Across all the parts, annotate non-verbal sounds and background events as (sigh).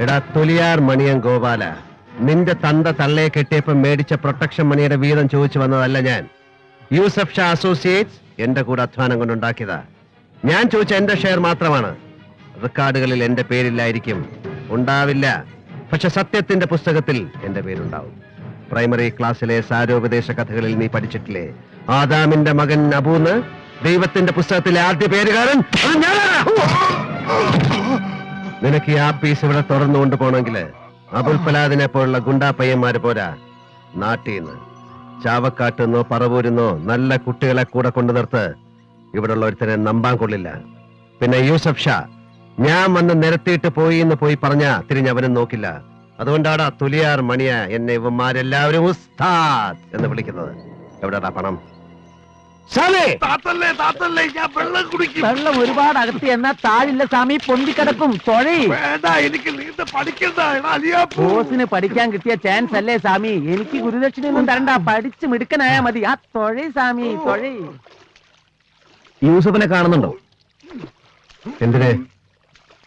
എടാ തൊലിയാർ മണിയൻ ഗോപാല നിന്റെ തന്ത തള്ളയെ കെട്ടിയപ്പം മേടിച്ച പ്രൊട്ടക്ഷൻ മണിയുടെ വീതം ചോദിച്ചു വന്നതല്ല ഞാൻ. യൂസഫ് ഷാ അസോസിയേറ്റ്സ് എന്റെ കൂടെ അധ്വാനം കൊണ്ടുണ്ടാക്കിയതാ. ഞാൻ ചോദിച്ച എന്റെ ഷെയർ മാത്രമാണ്. റെക്കോർഡുകളിൽ എന്റെ പേരില്ലായിരിക്കും. ഉണ്ടാവില്ല. പക്ഷെ സത്യത്തിന്റെ പുസ്തകത്തിൽ എന്റെ പേരുണ്ടാവും. പ്രൈമറി ക്ലാസ്സിലെ സാരോപദേശ കഥകളിൽ നീ പഠിച്ചിട്ടില്ലേ? ആദാമിന്റെ മകൻ അബൂന്ന് ദൈവത്തിന്റെ പുസ്തകത്തിലെ ആദ്യ പേരുകാരൻ അത് ഞാനാ. നിനക്ക് ഈ ആപ്പീസ് പീസ് ഇവിടെ തുറന്നു കൊണ്ടുപോകണമെങ്കിൽ അബുൽ ഫലാദിനെ പോലുള്ള ഗുണ്ടാ പയ്യന്മാര് പോരാ. നാട്ടീന്ന്. ചാവക്കാട്ടുന്നോ പറവൂരുന്നോ നല്ല കുട്ടികളെ കൂടെ കൊണ്ടു നിർത്ത്. ഇവിടെ ഒരുത്തനെ നമ്പാൻ കൊള്ളില്ല. പിന്നെ യൂസഫ് ഷാ. ഞാൻ വന്ന് നിരത്തിയിട്ട് പോയി എന്ന് പോയി പറഞ്ഞ തിരിഞ്ഞവനും നോക്കില്ല. അതുകൊണ്ടാടാ തുലിയാർ മണിയ എന്നെ ഇവന്മാരെല്ലാവരും ഉസ്താദ് എന്ന് വിളിക്കുന്നത്. എവിടെടാ പണം? ശാലേ താത്തല്ലേ താത്തല്ലേ ഞാൻ വെള്ളം കുടിക്കും. വെള്ളം ഒരുപാട് അകത്തി എന്നാ താഴില്ല സ്വാമി പൊന്തിക്കിടക്കും തൊഴി വേണ്ട എനിക്ക് നീന്ത പഠിക്കണ്ട അലിയാ ബോസിന് പഠിക്കാൻ കിട്ടിയ ചാൻസ് അല്ലേ സ്വാമി? എനിക്ക് ഗുരുദക്ഷിണയൊന്നും തരണ്ട പഠിച്ച് മിടുക്കനായാ മതി. ആ തൊഴി സ്വാമി തൊഴി യൂസഫിനെ കാണുന്നുണ്ടോ? എന്തിനെ?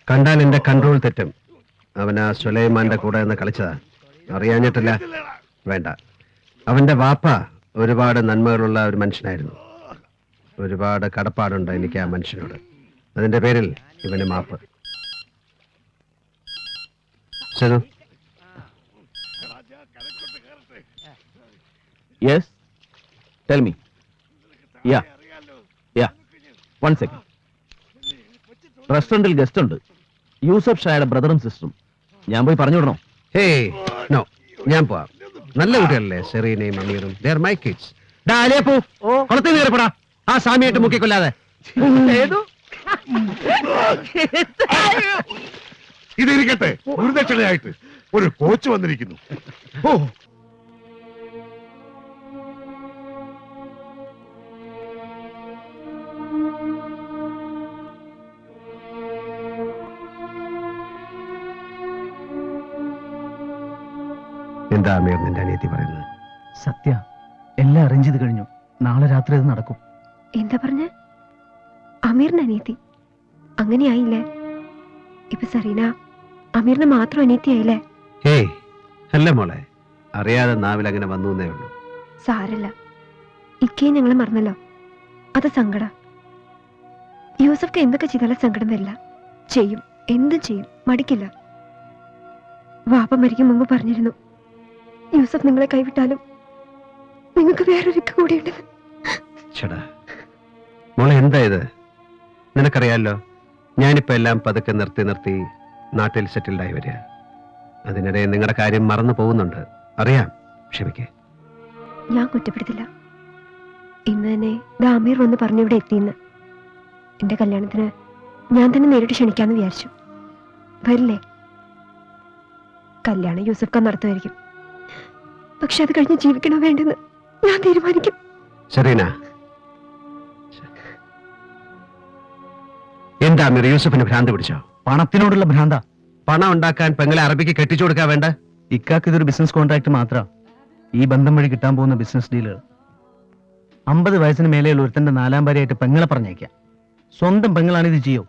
കണ്ടാൽ എന്റെ കൺട്രോൾ തെറ്റും. അവൻ ആ സുലൈമാന്റെ കൂടെ എന്ന് കളിച്ചതാ. അറിയാഞ്ഞിട്ടില്ല. വേണ്ട. അവന്റെ വാപ്പ ഒരുപാട് നന്മകളുള്ള ഒരു മനുഷ്യനായിരുന്നു. ഒരുപാട് കടപ്പാടുണ്ട് എനിക്ക് ആ മനുഷ്യനോട്. അതിന്റെ പേരിൽ ഇവന് മാപ്പ്. ശരി yes tell me ya ya one second റെസ്റ്റോറന്റിൽ ഗസ്റ്റ് ഉണ്ട്. യൂസഫ് ഷായുടെ ബ്രദറും സിസ്റ്ററും ഞാൻ പോയി പറഞ്ഞു വിടണോ? ഹേ നോ ഞാൻ പോവാം. നല്ല കുട്ടികളല്ലേ സെറീനയും അമീറും. ദർ മൈ കിഡ്സ് ഡാ അലിയപ്പൂ. ഓ. കുളത്തിൽ കയറിപ്പെടാ. ആ സാമിയായിട്ട് മുക്കിക്കൊല്ലാതെ. ഏതു? ഇതിരിക്കട്ടെ ഗുരുദക്ഷിണയായിട്ട് ഒരു കോച്ച് വന്നിരിക്കുന്നു. ഓ. എന്താ അമീർ നിന്റെ അനിയത്തി പറയുന്നത്? സത്യ എല്ലാം അറേഞ്ച് ചെയ്ത് കഴിഞ്ഞു. നാളെ രാത്രി അത് നടക്കും. എന്താ പറഞ്ഞ? അമീറിന് അനിയത്തി. അങ്ങനെയായില്ലേ? ഇപ്പൊ സറീന അമീറിന് മാത്രം അനിയത്തിയായില്ലേ? ഹേയ് അല്ല മോളെ. അറിയാതെ നാവിൽ അങ്ങനെ വന്നു എന്നേ ഉള്ളൂ. സാരല്ല. ഇക്കേ ഞങ്ങൾ മറന്നല്ലോ. അത് സങ്കട. യൂസഫ്ക്ക് എന്തൊക്കെ ചെയ്താലും സങ്കടം വരില്ല. ചെയ്യും. എന്തും ചെയ്യും. മടിക്കില്ല. വാപ്പ മരിക്കും മുമ്പ് പറഞ്ഞിരുന്നു. യൂസഫ് നിങ്ങളെ കൈവിട്ടാലും നിങ്ങൾക്ക് വേറൊരു ഇക്ക കൂടിയുണ്ടെന്ന് ചേടാ മോളെ എന്താ ഇത്? നിനക്കറിയാലോ ഞാനിപ്പോ എല്ലാം പതുക്കെ നിർത്തി നിർത്തി നാട്ടിൽ സെറ്റിൽഡായി വരിക. അതിനിടെ നിങ്ങളുടെ കാര്യം മറന്നു പോകുന്നുണ്ട്. അറിയാം ക്ഷമിക്കേ. ഞാൻ കുറ്റപ്പെടുത്തില്ല. ഇന്ന് തന്നെ ദാമീർ വന്ന് പറഞ്ഞു ഇവിടെ എത്തിയെന്ന്. എന്റെ കല്യാണത്തിന് ഞാൻ തന്നെ നേരിട്ട് ക്ഷണിക്കാന്ന് വിചാരിച്ചു. വരില്ലേ? കല്യാണം യൂസഫ് ഖാൻ നടത്തുമായിരിക്കും. പക്ഷെ അത് കഴിഞ്ഞ് ജീവിക്കണോ വേണ്ടെന്ന് ഞാൻ തീരുമാനിക്കും. സെറീന എന്താ അമീർ യൂസഫിന് ഭ്രാന്ത് പിടിച്ചോ? പണത്തിനോടുള്ള ഭ്രാന്ത. പണം ഉണ്ടാക്കാൻ പെങ്ങളെ അറബിക്ക് കെട്ടിച്ചു കൊടുക്കാൻ വേണ്ട. ഇക്കാക്ക് ഇതൊരു ബിസിനസ് കോൺട്രാക്ട് മാത്രം. ഈ ബന്ധം വഴി കിട്ടാൻ പോകുന്ന ബിസിനസ് ഡീലുകൾ അമ്പത് വയസ്സിന് മേലെയുള്ള ഒരുത്തന്റെ നാലാം ഭാര്യയായിട്ട് പെങ്ങളെ പറഞ്ഞേക്കാം സ്വന്തം പെങ്ങളാണ് ഇത് ചെയ്യോ?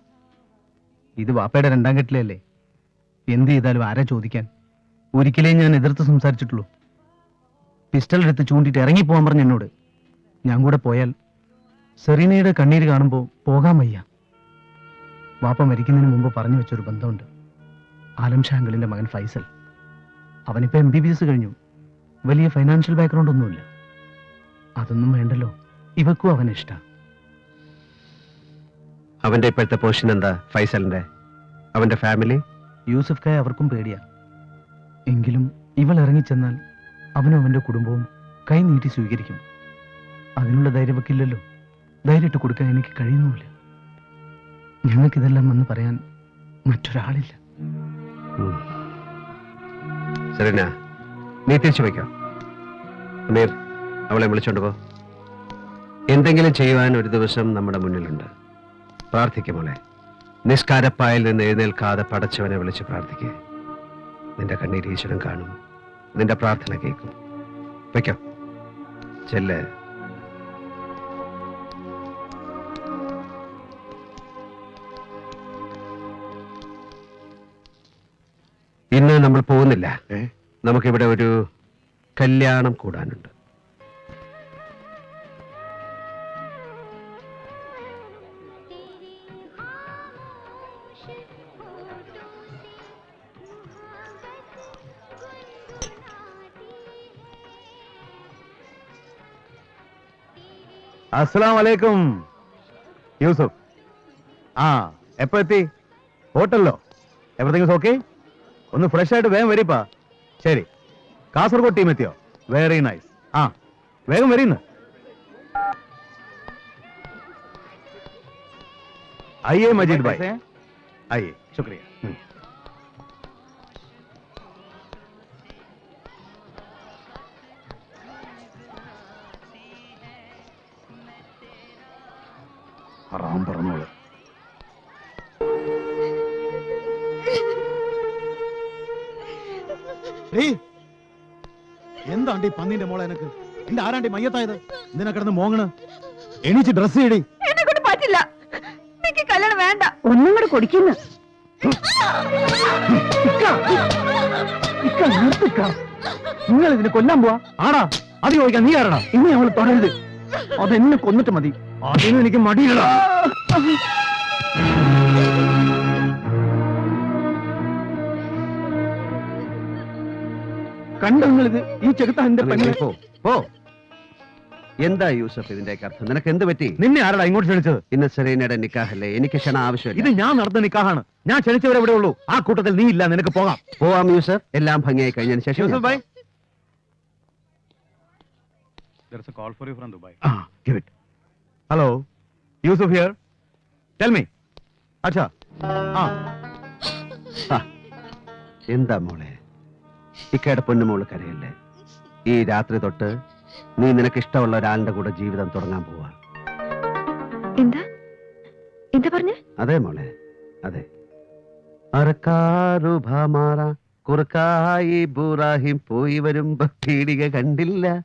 ഇത് വാപ്പയുടെ രണ്ടാം കെട്ടിലല്ലേ? എന്ത് ചെയ്താലും ആരാ ചോദിക്കാൻ? ഒരിക്കലേ ഞാൻ എതിർത്ത് സംസാരിച്ചിട്ടുള്ളൂ. പിസ്റ്റൾ എടുത്ത് ചൂണ്ടിട്ട് ഇറങ്ങിപ്പോവാൻ പറഞ്ഞു എന്നോട്. ഞാൻ കൂടെ പോയാൽ സെറീനയുടെ കണ്ണീര് കാണുമ്പോൾ പോകാൻ വയ്യ. വാപ്പ മരിക്കുന്നതിന് മുമ്പ് പറഞ്ഞു വെച്ചൊരു ബന്ധമുണ്ട്. ആലം ഷാങ്കിളിന്റെ മകൻ ഫൈസൽ. അവനിപ്പോൾ എം ബി ബി എസ് കഴിഞ്ഞു. വലിയ ഫൈനാൻഷ്യൽ ബാക്ക്ഗ്രൗണ്ട് ഒന്നുമില്ല. അതൊന്നും വേണ്ടല്ലോ. ഇവക്കും അവൻ ഇഷ്ടം. അവന്റെ ഇപ്പോഴത്തെ പൊസിഷൻ എന്താ ഫൈസലിന്റെ? അവന്റെ ഫാമിലി യൂസഫ് കായ അവർക്കും പേടിയാ. എങ്കിലും ഇവൾ ഇറങ്ങിച്ചെന്നാൽ അവനും അവന്റെ കുടുംബവും കൈ നീട്ടി സ്വീകരിക്കും. അതിനുള്ള ധൈര്യമൊക്കില്ലല്ലോ ധൈര്യമിട്ട് കൊടുക്കാൻ എനിക്ക് കഴിയുന്നുമില്ല. ഞങ്ങൾക്കിതെല്ലാം വന്ന് പറയാൻ മറ്റൊരാളില്ല. സെറീന നീ തിരിച്ചു വയ്ക്കോ അമീർ അവളെ വിളിച്ചോണ്ട് പോ. എന്തെങ്കിലും ചെയ്യുവാൻ ഒരു ദിവസം നമ്മുടെ മുന്നിലുണ്ട്. പ്രാർത്ഥിക്കും മോളെ. നിസ്കാരപ്പായിൽ നിന്ന് എഴുന്നേൽക്കാതെ പടച്ചവനെ വിളിച്ച് പ്രാർത്ഥിക്കുക നിന്റെ കണ്ണീർ ഈശ്വരൻ കാണും. നിന്റെ പ്രാർത്ഥന കേൾക്കും. വയ്ക്കോ ചെല്ല്. ഇന്ന് നമ്മൾ പോകുന്നില്ല? നമുക്കിവിടെ ഒരു കല്യാണം കൂടാനുണ്ട്. അസ്സലാം വലൈക്കും യൂസുഫ്. ആ എപ്പോ എത്തി? ഹോട്ടലിലോ? Everything okay? ഒന്ന് ഫ്രഷ് ആയിട്ട് വേഗം വരിപ്പാ ശരി കാസർഗോഡ് ടീം എത്തിയോ വെരി നൈസ് ആ വേഗം വരീന്ന് आइए मजीद भाई आइए शुक्रिया മോളെ എനക്ക്. എന്റെ ആരാണ്ടി മയ്യത്തായത്? എന്തിനാ കിടന്ന് മോങ്ങണ്? എണീച്ച് ഡ്രസ് ചെയ്യടി എന്നെ കൊണ്ട് പറ്റില്ല. എനിക്ക് കല്യാണം വേണ്ട. ഒന്നും കൂടെ കൊടുക്കുന്നു. നിങ്ങൾ ഇതിനെ കൊല്ലാൻ പോവാ. ആടാ അത് ചോദിക്കാൻ നീ ആരടാ? ഇനി അവൾ തുടരുത്. അതെന്നെ കൊന്നിട്ട് മതി. അതിനും എനിക്ക് മടിയില്ല കണ്ടോ നിങ്ങളിത് ഈ ചെകുത്ത എന്റെ പെണ്ണെ പോ പോ. എന്താ യൂസഫ് ഇതിന്റെ അർത്ഥം? നിനക്ക് എന്ത് പറ്റി? നിന്നെ ആരടാ ഇങ്ങോട്ട് ക്ഷണിച്ചത്? ഇന്ന് സെറീനയുടെ നിക്കാഹല്ലേ. എനിക്ക് ക്ഷണ ഇത് ഞാൻ നടന്ന നിക്കാഹാണ്. ഞാൻ ക്ഷണിച്ചവരെ ഇവിടെ ഉള്ളൂ. ആ കൂട്ടത്തിൽ നീ ഇല്ല നിനക്ക് പോകാം. പോവാം യൂസഫ്. എല്ലാം ഭംഗിയായി കഴിഞ്ഞതിന് ശേഷം Yusuf bhai There's a call for you from Dubai. Hello Yusuf here tell me അച്ഛാ ആ. ആ, എന്താ മോളെ? ഇക്കയുടെ പൊന്നുമോൾ കരയല്ലേ? ഈ രാത്രി തൊട്ട് നീ നിനക്ക് ഇഷ്ടമുള്ള ഒരാളുടെ കൂടെ ജീവിതം തുടങ്ങാൻ പോവാ. എന്താ? എന്താ പറഞ്ഞു? അതെ മോളെ അതെ. അറക്കാറു ഭാമാറ കുറുക്കായി ബുറാഹിം പോയി വരുമ്പോ പീടിക കണ്ടില്ല.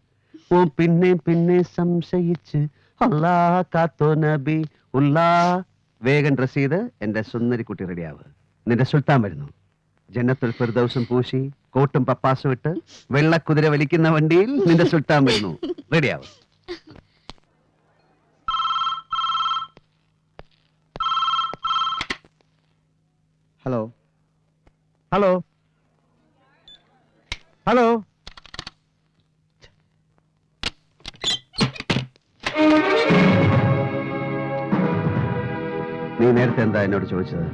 ഓ പിന്നെ പിന്നെ സംശയിച്ച് അല്ലാ കാത്തോ നബി ഉല്ലാ വേഗം ഡ്രസ് ചെയ്ത് എന്റെ സുന്ദരിക്കുട്ടി റെഡിയാവ്. നിന്റെ സുൽത്താൻ വരുന്നു. ജന്നത്തുൽ ദിവസം പൂശി. കോട്ടും പപ്പാസും ഇട്ട് വെള്ളക്കുതിര വലിക്കുന്ന വണ്ടിയിൽ നിന്റെ സുൽത്താൻ വരുന്നു. റെഡിയാവും? ഹലോ. ഹലോ. ഹലോ. നീ നേരത്തെ എന്താ എന്നോട് ചോദിച്ചത്?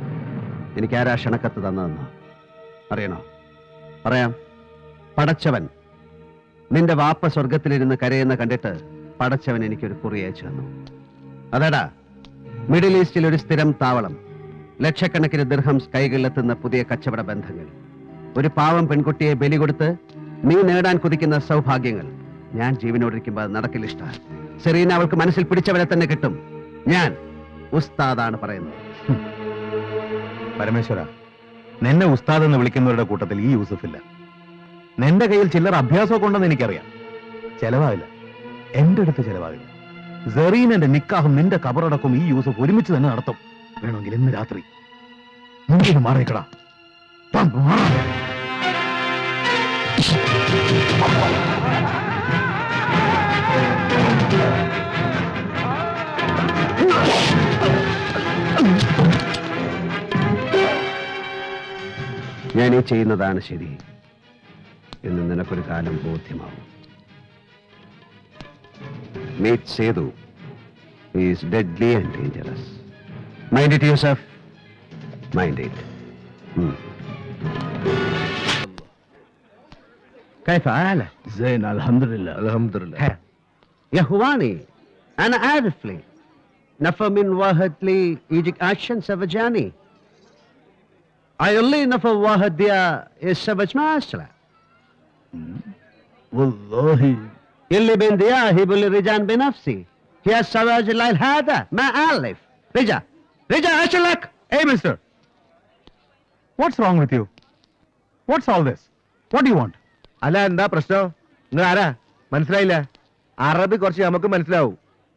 എനിക്ക് ആരാ ക്ഷണക്കത്ത് തന്നതെന്നോ അറിയണോ? പറയാം. പടച്ചവൻ നിന്റെ വാപ്പ സ്വർഗത്തിലിരുന്ന് കരയുന്ന കണ്ടിട്ട് പടച്ചവൻ എനിക്കൊരു കുറി അയച്ചു തന്നു. അതേടാ മിഡിൽ ഈസ്റ്റിൽ ഒരു സ്ഥിരം താവളം ലക്ഷക്കണക്കിന് ദിർഹംസ് കൈകളിലെത്തുന്ന പുതിയ കച്ചവട ബന്ധങ്ങൾ ഒരു പാവം പെൺകുട്ടിയെ ബലി കൊടുത്ത് നീ നേടാൻ കുതിക്കുന്ന സൗഭാഗ്യങ്ങൾ ഞാൻ ജീവനോടിരിക്കുമ്പോൾ ഇഷ്ട. സെറീന അവൾക്ക് മനസ്സിൽ പിടിച്ചവരെ തന്നെ കിട്ടും. ഞാൻ ഉസ്താദാണ് പറയുന്നത്. പരമേശ്വര നിന്നെ ഉസ്താദ് എന്ന് വിളിക്കുന്നവരുടെ കൂട്ടത്തിൽ ഈ യൂസഫില്ല നിന്റെ കയ്യിൽ ചില്ലറ അഭ്യാസമൊക്കെ ഉണ്ടെന്ന് എനിക്കറിയാം. ചെലവാകില്ല എന്റെ അടുത്ത് ചെലവാകില്ല സെറീനന്റെ നിക്കാഹും നിന്റെ കബറടക്കും ഈ യൂസഫ് ഒരുമിച്ച് തന്നെ നടത്തും. വേണമെങ്കിൽ ഇന്ന് രാത്രി മുമ്പിന് മാറിക്കടാ Thank മാറാ. (laughs) ഞാൻ ഈ ചെയ്യുന്നതാണ് ശരി എന്ന് നിനക്കൊരു കാലം ബോധ്യമാവും meet Sethu is deadly and dangerous mind it Yusuf mind it كيف حالك؟ زين الحمد لله الحمد لله يا اخواني انا عارف لي نفى من واحد لي يجيك اكشن سفجاني ايولي نفى واحد ديا السفج ما اسرع والله اللي بين ديا هي بولي رجال بنفسي هي السواج الليل هذا ما الف رجع رجع ايش لك Hey, mister. What's wrong with you? What's all this? What do you want? അല്ല എന്താ പ്രശ്നം നിങ്ങൾ ആരാ മനസ്സിലായില്ല അറബി കുറച്ച് നമുക്ക് മനസ്സിലാവും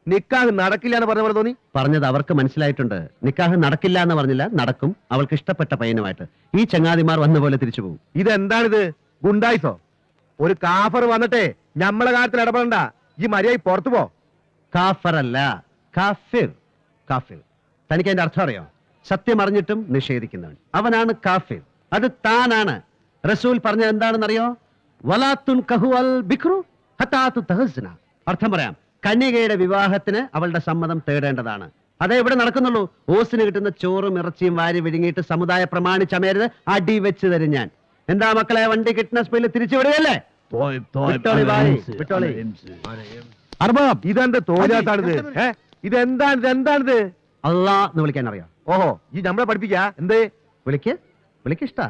നിക്കാഹ് നടക്കില്ല എന്ന് പറഞ്ഞ പോലെ തോന്നി? പറഞ്ഞത് അവർക്ക് മനസ്സിലായിട്ടുണ്ട്. നിക്കാഹ് നടക്കില്ല എന്ന് പറഞ്ഞില്ല നടക്കും. അവൾക്ക് ഇഷ്ടപ്പെട്ട പയ്യനുമായിട്ട്. ഈ ചങ്ങാതിമാർ വന്ന പോലെ തിരിച്ചു പോകും. ഇതെന്താണിത്? ഗുണ്ടായിസോ? ഒരു കാഫർ വന്നിട്ടേ നമ്മളെ കാര്യത്തിൽ ഇടപെടണ്ട. ഈ മര്യാദ പുറത്തു പോ. കാഫർ അല്ല കാഫിർ. കാഫിർ. തനിക്ക് അതിന്റെ അർത്ഥം അറിയോ? സത്യം അറിഞ്ഞിട്ടും നിഷേധിക്കുന്നവൻ. അവനാണ് കാഫിർ. അത് താനാണ്. റസൂൽ പറഞ്ഞത് എന്താണെന്നറിയോ? വലാത്തുൻ കഹു അൽ ബിക്രു ഹത്താത്തു തഹസ്ന. അർത്ഥം പറയാം. കന്യകയുടെ വിവാഹത്തിന് അവളുടെ സമ്മതം തേടേണ്ടതാണ്. അതേ ഇവിടെ നടക്കുന്നുള്ളൂ. ഓസിന് കിട്ടുന്ന ചോറും ഇറച്ചിയും വാരി വിഴുങ്ങിയിട്ട് സമുദായ പ്രമാണിച്ചമയരുത്. അടി വെച്ച് തരും ഞാൻ. എന്താ മക്കളെ വണ്ടി കിട്ടുന്ന സ്പീഡിൽ തിരിച്ചു വിടുകയല്ലേ. അർബാബ് ഇതെന്റെ തോലാത്താണിത് ഇതെന്താണ് ഇതെന്താണിത്? അള്ളാ എന്ന് വിളിക്കാൻ അറിയാം? ഓഹോ ഈ നമ്മളെ പഠിപ്പിക്കാ? എന്തേ? വിളിക്ക്. വിളിക്കിഷ്ട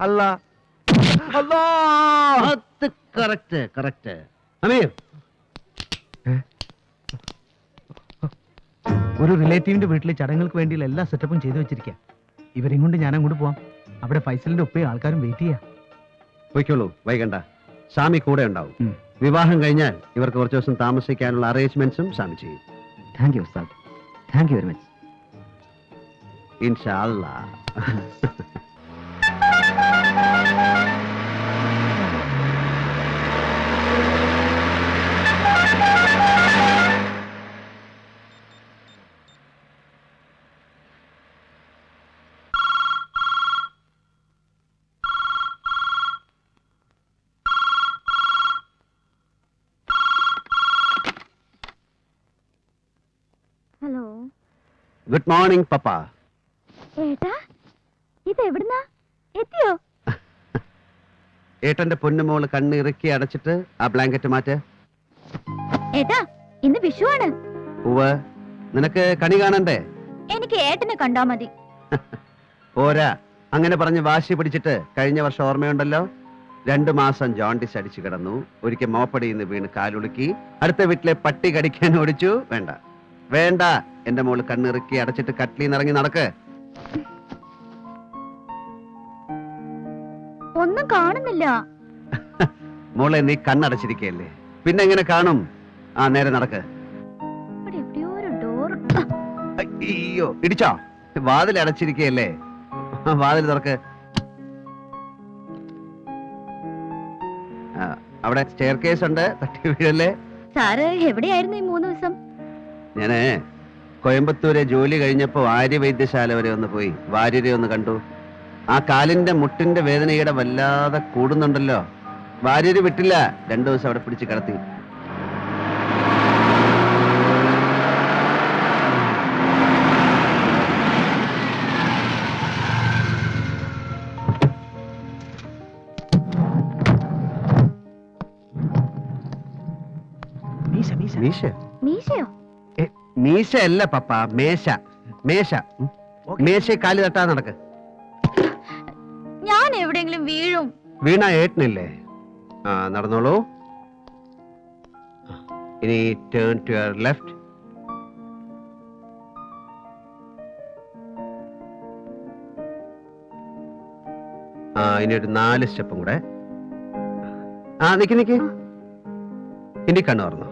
അല്ല അല്ലാ കറക്റ്റ് കറക്റ്റ് അമീർ. ഒരു റിലേറ്റീവിന്റെ വീട്ടിലെ ചടങ്ങുകൾക്ക് വേണ്ടിയുള്ള എല്ലാ സെറ്റപ്പും ചെയ്തു വെച്ചിരിക്കാം. ഇവരെയും കൊണ്ട് ഞാൻ അങ്ങോട്ട് പോവാം. അവിടെ ഫൈസലിന്റെ ഒപ്പയും ആൾക്കാരും വെയിറ്റ് ചെയ്യാം. പോയിക്കോളൂ വൈകണ്ട. സ്വാമി കൂടെ ഉണ്ടാവും. വിവാഹം കഴിഞ്ഞാൽ ഇവർക്ക് കുറച്ച് ദിവസം താമസിക്കാനുള്ള അറേഞ്ച്മെന്റ്സും സ്വാമി ചെയ്യും. താങ്ക് യു ഉസ്താദ് താങ്ക് യു വെരി മച്ച് ഇൻഷാ അല്ലാ (laughs) ഗുഡ് മോർണിംഗ് പപ്പ ഏട്ടാ ഇത് എവിടുന്നാ? എത്തിയോ? ഏട്ടന്റെ പൊന്നുമോൾ കണ്ണ് ഇറുക്കി അടച്ചിട്ട് ആ ബ്ലാങ്കറ്റ് മാറ്റ്. ഏട്ടാ ഇന്ന് വിഷുവാണ്. ഉവ് നിനക്ക് കണി കാണണ്ടേ? എനിക്ക് ഏട്ടനെ കണ്ടാ മതി. പോരാ. അങ്ങനെ പറഞ്ഞ് വാശി പിടിച്ചിട്ട് കഴിഞ്ഞ വർഷം ഓർമ്മയുണ്ടല്ലോ? രണ്ടു മാസം ജോണ്ടിസ് അടിച്ചു കിടന്നു. ഒരിക്കൽ മോപ്പടിയിൽ നിന്ന് വീണ് കാലുളുക്കി. അടുത്ത വീട്ടിലെ പട്ടി കടിക്കാൻ ഓടിച്ചു. വേണ്ട. വേണ്ട. എന്റെ മോൾ കണ്ണിറുക്കി അടച്ചിട്ട് കട്ടിലിൽ ഇറങ്ങി നടക്ക്. ഒന്നും കാണുന്നില്ല. (laughs) മോളെ നീ കണ്ണടച്ചിരിക്കല്ലേ പിന്നെ എങ്ങനെ കാണും? ആ നേരെ നടക്ക്. അയ്യോ ഇടിച്ചോ? വാതിൽ അടച്ചിരിക്കയല്ലേ? ആ, വാതിൽ തുറക്ക്. അവിടെ സ്റ്റെയർ കേസ് ഉണ്ട് തട്ടി വീഴല്ലേ? സാറ് എവിടെയായിരുന്നു ഈ മൂന്ന് ദിവസം? ഞാൻ കോയമ്പത്തൂരെ ജോലി കഴിഞ്ഞപ്പോൾ ആര്യ വൈദ്യശാല വരെ ഒന്ന് പോയി. വാര്യരെ ഒന്ന് കണ്ടു. ആ കാലിന്റെ മുട്ടിന്റെ വേദനയുടെ വല്ലാതെ കൂടുന്നുണ്ടല്ലോ. വാര്യര് വിട്ടില്ല. രണ്ടു ദിവസം അവിടെ പിടിച്ച് കിടത്തി. മീശ? മീശ അല്ല പപ്പ. മേശ. മേശ. മേശ കാൽ തട്ടാ നടക്ക്. ഞാൻ എവിടെങ്കിലും വീഴും. വീണ ഏട്ടനില്ലേ? ആ നടന്നോളൂ. ഇനി ടേൺ ടു യുവർ ലെഫ്റ്റ് ആ ഇനി ഒരു നാല് സ്റ്റെപ്പും കൂടെ. ആ നിക്ക് നിക്ക്. ഇനി കണ്ണു തുറന്നോ.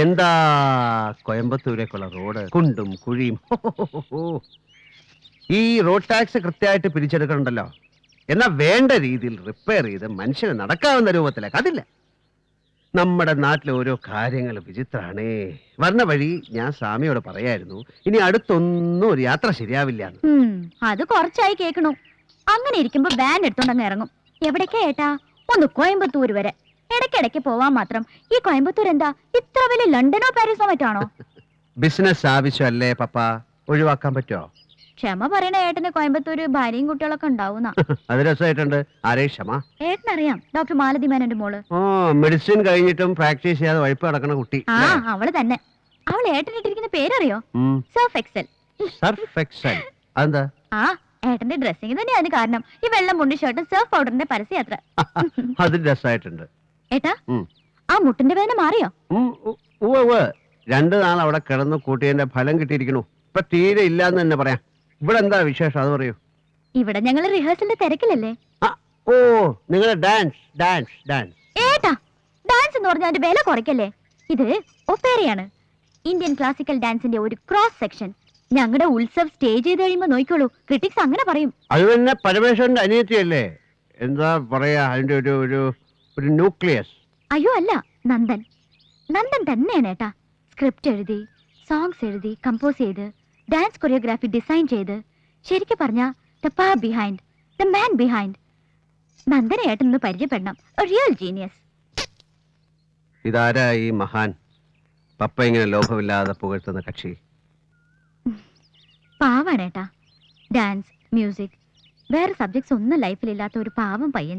എന്താ കോയമ്പത്തൂരേക്കുള്ള റോഡ്? കുണ്ടും കുഴിയും. ഈ റോഡ് ടാക്സ് കൃത്യമായിട്ട് പിരിച്ചെടുക്കണ്ടല്ലോ എന്നാ വേണ്ട രീതിയിൽ റിപ്പയർ ചെയ്ത് മനുഷ്യന് നടക്കാവുന്ന രൂപത്തിലേക്ക്. അതില്ല. നമ്മുടെ നാട്ടിലെ ഓരോ കാര്യങ്ങൾ വിചിത്രാണേ. വരണ വഴി ഞാൻ സ്വാമിയോട് പറയായിരുന്നു ഇനി അടുത്തൊന്നും ഒരു യാത്ര ശരിയാവില്ല അത് കുറച്ചായി കേൾക്കണു. അങ്ങനെ ഇരിക്കുമ്പോ ബാൻഡ് എടുത്തോണ്ടങ്ങ് ഇറങ്ങും. എവിടേക്കാ ഒന്ന് കോയമ്പത്തൂര് വരെ. ഇടയ്ക്കിടയ്ക്ക് പോവാൻ മാത്രം ഈ കോയമ്പത്തൂർ എന്താ? ഇത്ര വലിയ ലണ്ടനോ പാരീസോ മറ്റാണോ? (laughs) ബിസിനസ് ആവശ്യമല്ലേ പപ്പ? ഒഴിവാക്കാൻ പറ്റുമോ ക്ഷമ പറയണ ഏട്ടന് കോയമ്പത്തൂര് ഭാര്യയും കുട്ടികളൊക്കെ ഉണ്ടാവുന്ന. (laughs) അത് രസമായിട്ടുണ്ട്. ആരേ ക്ഷമ? ഏട്ടനറിയാം. ഡോക്ടർ മാലതി മേനന്റെ മോൾ. ഓ മെഡിസിൻ കഴിഞ്ഞിട്ടും പ്രാക്ടീസ് ചെയ്യാതെ വഴിപ്പ് നടക്കണ കുട്ടി ആ അവൾ തന്നെ. അവൾ ഏട്ടനിട്ടിരിക്കുന്ന പേരറിയോ? സർഫ് എക്സൽ സർഫ് എക്സൽ അതെന്താ? ആ ഏട്ടന്റെ ഡ്രസ്സിംഗ് തന്നെയാണ് കാരണം. ഈ വെള്ളം മുണ്ടി ഷർട്ടും സർഫ് പൗഡറിന്റെ പരസ്യയാത്ര. (laughs) അത് രസമായിട്ടുണ്ട്. ഏട്ടാ ആ മുട്ടിന്റെ വേദന മാറിയോ. രണ്ടു നാൾ അവിടെ കിടന്ന് കൂട്ടിയതിന്റെ ഫലം കിട്ടിയിരിക്കണു ഇപ്പൊ തീരെ ഇല്ലാന്ന് തന്നെ പറയാം. ഇവിടെ എന്താ വിശേഷം? അത് പറയൂ. ഇവിടെ ഞങ്ങൾ റിഹേഴ്സലിന്റെ തിരക്കിലല്ലേ? ഓ നിങ്ങളെ ഡാൻസ് ഡാൻസ് ഡാൻസ് ഏട്ടാ ഡാൻസ് എന്ന് പറഞ്ഞാൽ അതിന്റെ വില കുറയ്ക്കല്ലേ? ഇത് ഒപ്പേരയാണ്. ഇന്ത്യൻ ക്ലാസിക്കൽ ഡാൻസിന്റെ ഒരു ക്രോസ് സെക്ഷൻ ഞങ്ങളുടെ ഉത്സവ് സ്റ്റേജ് ചെയ്ത് കഴിയുമ്പോ നോക്കിക്കോളൂ. ക്രിട്ടിക്സ് അങ്ങനെ പറയും. അത് തന്നെ പരമേശ്വരന്റെ അനിയത്തിയല്ലേ? എന്താ പറയാ അതിന്റെ ഒരു ഒരു ഒരു ന്യൂക്ലിയസ് അയ്യോ അല്ല നന്ദൻ. നന്ദൻ തന്നെയാണ് ഏട്ടാ. സ്ക്രിപ്റ്റ് എഴുതി സോങ്സ് എഴുതി കമ്പോസ് ചെയ്ത് ഡാൻസ് കൊറിയോഗ്രാഫി ഡിസൈൻ ചെയ്ത്. ശരിക്കും പറഞ്ഞ ദ പാ behind the man behind Nandana ഏട്ടൻ ഒന്ന് പരിചയപ്പെടണം. റിയൽ ജീനിയസ് ഇതാരാ ഈ മഹാൻ? പപ്പ ഇങ്ങനെ ലോഭമില്ലാതെ പുകഴ്ത്തുന്ന കക്ഷി. പാവാണ് ഏട്ടാ. ഡാൻസ് മ്യൂസിക് വേറെ സബ്ജക്ട്സ് ഒന്നും ലൈഫിലില്ലാത്ത ഒരു പാവം പയ്യൻ.